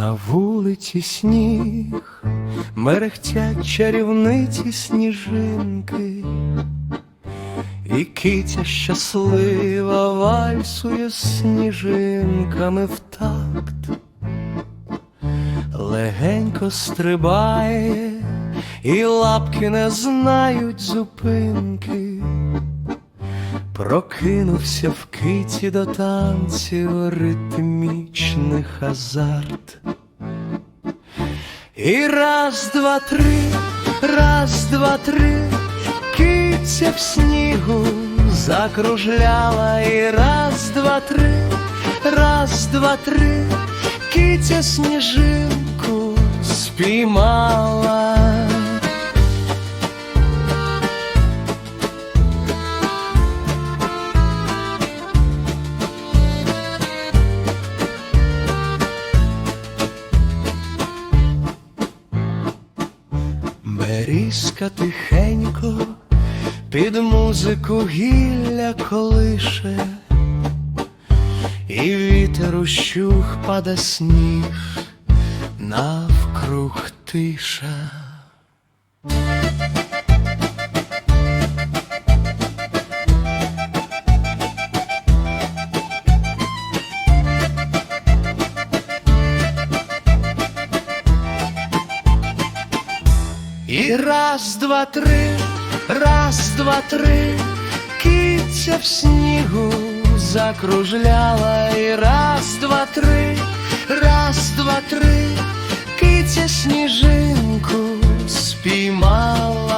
На вулиці сніг, мерехтять чарівниці сніжинки, і киця щаслива вальсує сніжинками в такт, легенько стрибає, і лапки не знають зупинки. Прокинувся в киті до танців ритмічних азарт. І раз, два, три, раз, два, три, киця в снігу закружляла, і раз, два, три, раз, два, три, киця сніжинку спіймала. Берізка тихенько під музику гілля колише, і вітер ущух паде сніг, навкруг тиша. І раз, два, три, раз, два, три, киця в снігу закружляла, і раз, два, три, раз, два, три, киця сніжинку спіймала.